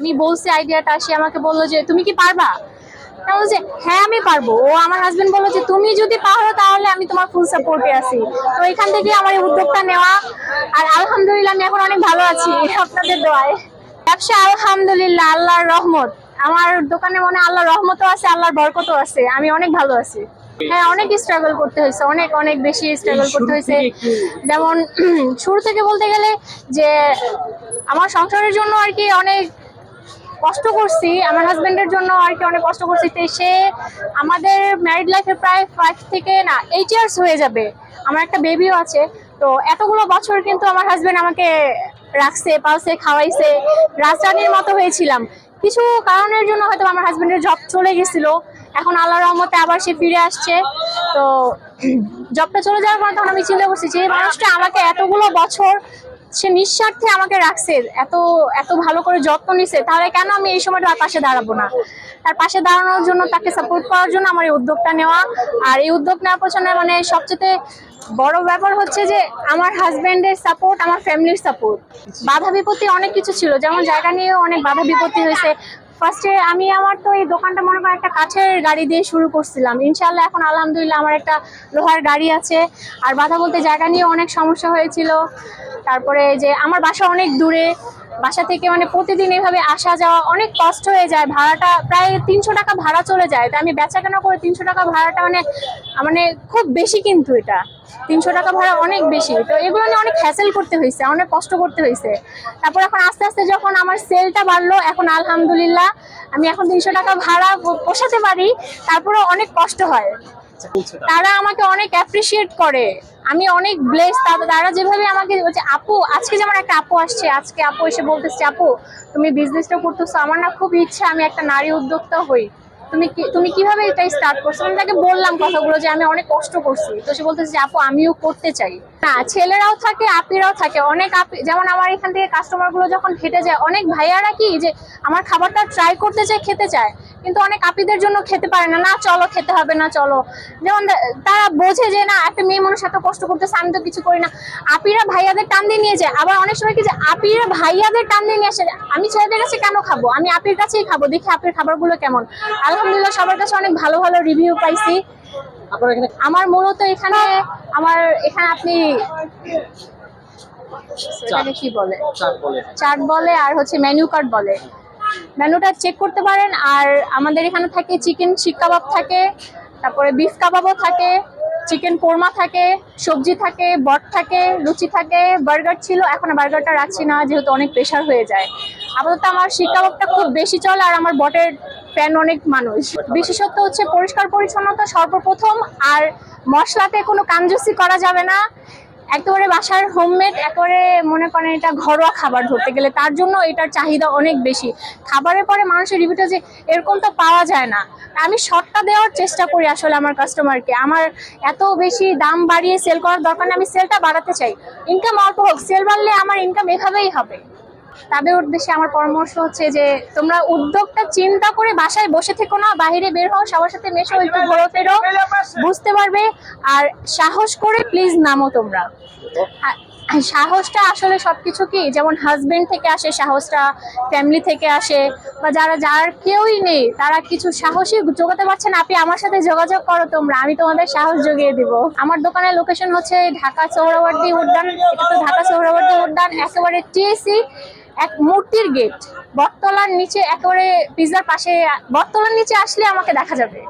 আমি বলছি আইডিয়াটা সে আমাকে বলল যে তুমি কি পারবা? বলছি হ্যাঁ আমি পারব। ও আমার হাজবেন্ড বলল যে তুমি যদি পারো তাহলে আমি তোমার ফুল সাপোর্টে আছি। তো এখান থেকে আমার এই উদ্যোগটা নেওয়া। আর আলহামদুলিল্লাহ আমি এখন অনেক ভালো আছি আপনাদের দোয়ায়। ব্যবসা আলহামদুলিল্লাহ আল্লাহর রহমত। আমার দোকানে মনে হয় আল্লাহর রহমতও আছে আল্লাহর বরকতও আছে। আমি অনেক ভালো আছি। হ্যাঁ অনেক স্ট্রাগল করতে হয়েছে অনেক অনেক বেশি স্ট্রাগল করতে হয়েছে। যেমন শুরু থেকে বলতে গেলে যে আমার সংসারের জন্য আর কি অনেক কষ্ট করছি, আমার হাজবেন্ডের জন্য আর কি অনেক কষ্ট করছি। তো সে আমাদের ম্যারিড লাইফে প্রায় ফাইভ থেকে না এইট ইয়ার্স হয়ে যাবে। আমার একটা বেবিও আছে। তো এতগুলো বছর কিন্তু আমার হাজবেন্ড আমাকে রাখছে, পালছে, খাওয়াইছে রাজরানীর মতো হয়েছিলাম। কিছু কারণের জন্য হয়তো আমার হাজবেন্ডের জব চলে গেছিল। এখন আল্লাহ রহমতে আবার সে ফিরে আসছে। তো জবটা চলে যাওয়ার পর তখন আমি চিন্তা করছি যে মানুষটা আমাকে এতগুলো বছর সে নিঃস্বার্থে আমাকে রাখছে, এত এত ভালো করে যত্ন নিছে, তাহলে কেন আমি এই সময়টা তার পাশে দাঁড়াবো না? তার পাশে দাঁড়ানোর জন্য, তাকে সাপোর্ট করার জন্য আমার এই উদ্যোগটা নেওয়া। আর এই উদ্যোগ নেওয়ার পেছনে মানে সবচেয়ে বড় ব্যাপার হচ্ছে যে, আমার হাজব্যান্ডের সাপোর্ট আমার ফ্যামিলির সাপোর্ট বাধা বিপত্তি অনেক কিছু ছিল, যেমন জায়গা নিয়েও অনেক বাধা বিপত্তি হয়েছে। ফার্স্টে আমি আমার তো এই দোকানটা মনে করেন একটা কাঠের গাড়ি দিয়ে শুরু করছিলাম। ইনশাল্লাহ এখন আলহামদুলিল্লাহ আমার একটা লোহার গাড়ি আছে। আর বাধা বলতে জায়গা নিয়ে অনেক সমস্যা হয়েছিল। তারপরে যে আমার বাসা অনেক দূরে। বাসা থেকে মানে প্রতিদিন এভাবে আসা যাওয়া অনেক কষ্ট হয়ে যায় ভাড়াটা প্রায় তিনশো টাকা ভাড়া চলে যায়। তো আমি বেচা কেনা করে তিনশো টাকা ভাড়াটা মানে মানে খুব বেশি কিন্তু এটা। তিনশো টাকা ভাড়া অনেক বেশি। তো এগুলো নিয়ে অনেক হ্যাসেল করতে হয়েছে অনেক কষ্ট করতে হয়েছে। তারপর এখন আস্তে আস্তে যখন আমার সেলটা বাড়লো এখন আলহামদুলিল্লাহ আমি এখন তিনশো টাকা ভাড়া পোষাতে পারি তারপরে অনেক কষ্ট হয়। তারা আমাকে অনেক অ্যাপ্রিসিয়েট করে। আমি অনেক ব্লেস তারা যেভাবে আমাকে বলছে, আপু, আজকে যেমন একটা আপু আসছে, আজকে আপু এসে বলতেছে, আপু, তুমি বিজনেসটা করতেছো, আমার না খুব ইচ্ছা, আমি একটা নারী উদ্যোক্তা হই। তুমি তুমি কীভাবে এটা স্টার্ট করছ? আমি তাকে বললাম কথাগুলো যে আমি অনেক কষ্ট করছি। তো সে বলতেছে যে, আপু, আমিও করতে চাই। না, ছেলেরাও থাকে, আপিরাও থাকে। অনেক আপি, যেমন আমার এখান থেকে কাস্টমারগুলো যখন হেঁটে যায়, অনেক ভাইয়ারা কি, যে আমার খাবারটা ট্রাই করতে চায়, খেতে চায়। কিন্তু অনেক আপিদের জন্য খেতে পারে না। না, চলো, খেতে হবে না, চলো। যেমন তারা বোঝে যে, না, একটা মেয়ে মানুষ এত কষ্ট করতেছে, আমি তো কিছু করি না। আপিরা ভাইয়াদের টান দিয়ে নিয়ে যায়। আবার অনেক সময় কি যে, আপিরা ভাইয়াদের টান দিয়ে নিয়ে আসে আমি ছেলেদের কাছে কেন খাব? আমি আপির কাছেই খাব, দেখি আপির খাবারগুলো কেমন? আলহামদুলিল্লাহ সবার কাছে অনেক ভালো ভালো রিভিউ পাইছি। আমার মূলত এখানে আমার এখানে আপনি এটাকে কি বলে? চার্ট বলে। আর হচ্ছে মেনু কার্ড বলে। মেনুটা চেক করতে পারেন আর আমাদের এখানে থাকে চিকেন শিক কাবাব থাকে তারপরে বিফ কাবাবও থাকে চিকেন কোরমা থাকে সবজি থাকে বট থাকে লুচি থাকে বার্গার ছিল এখন বার্গারটা রাখছি না যেহেতু অনেক প্রেশার হয়ে যায়। আপাতত আমার শিক খুব বেশি চলে আর আমার বটের ফ্যান অনেক মানুষ। বিশেষত্ব হচ্ছে পরিষ্কার পরিচ্ছন্নতা সর্বপ্রথম আর মশলাতে কোনো কামজুসি করা যাবে না। একেবারে বাসার হোমমেড একেবারে মনে করেন এটা ঘরোয়া খাবার ধরতে গেলে। তার জন্য এটার চাহিদা অনেক বেশি। খাবারের পরে মানুষের রিভিউটা যে এরকম তো পাওয়া যায় না। আমি শর্টটা দেওয়ার চেষ্টা করি আসলে আমার কাস্টমারকে আমার এত বেশি দাম বাড়িয়ে সেল করার দরকার আমি সেলটা বাড়াতে চাই। ইনকাম অল্প হোক সেল বাড়লে আমার ইনকাম এভাবেই হবে। তাদের উদ্দেশ্যে আমার পরামর্শ হচ্ছে যে তোমরা উদ্যোগটা চিন্তা করে বাসায় বসে থেকো না, বাইরে বের হও, সবার সাথে মেশো, একটু ঘোরো ফেরো, বুঝতে পারবে। আর সাহস করে প্লিজ নামো তোমরা। সাহসটা আসলে সবকিছু কি? যেমন হাজবেন্ড থেকে আসে, সাহসটা ফ্যামিলি থেকে আসে, বা যারা, যার কেউই নেই, তারা কিছু সাহসী যোগাতে পারছে না। আপনি আমার সাথে যোগাযোগ করো তোমরা, আমি তোমাদের সাহস যোগিয়ে দিব। আমার দোকানের লোকেশন হচ্ছে ঢাকা সৌরাবর্দী উদ্যান, এটা তো ঢাকা সৌরাবর্দী উদ্যান, একেবারে টিএসি এক মূর্তির গেট। বটতলার নিচে একেবারে পিজার পাশে বটতলার নিচে আসলে আমাকে দেখা যাবে।